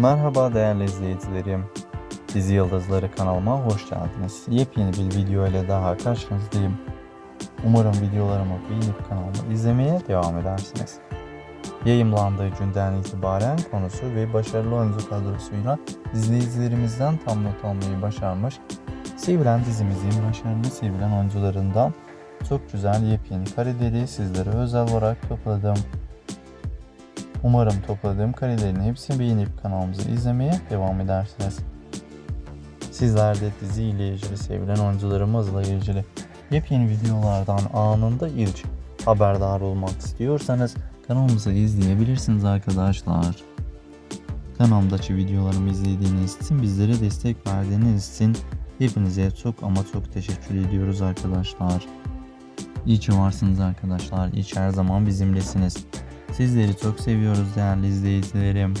Merhaba değerli izleyicilerim. Dizi Yıldızları kanalıma hoş geldiniz. Yepyeni bir video ile daha karşınızdayım. Umarım videolarımı beğenip kanalımı izlemeye devam edersiniz. Yayımlandığı günden itibaren konusu ve başarılı oyuncu kadrosuyla izleyicilerimizden tam not almayı başarmış. Sevilen dizimizin başarılı sevilen oyuncularından çok güzel yepyeni kareleri sizlere özel olarak topladım. Umarım topladığım karelerin hepsini beğenip kanalımızı izlemeye devam edersiniz. Sizler de dizi ile ilgili sevilen oyuncularımızla ilgili yepyeni videolardan anında ilk haberdar olmak istiyorsanız kanalımızı izleyebilirsiniz arkadaşlar. Kanalımdaki videolarımı izlediğiniz için bizlere destek verdiğiniz için hepinize çok ama çok teşekkür ediyoruz arkadaşlar. İyi ki varsınız arkadaşlar. İyi ki her zaman bizimlesiniz. Sizleri çok seviyoruz değerli izleyicilerim.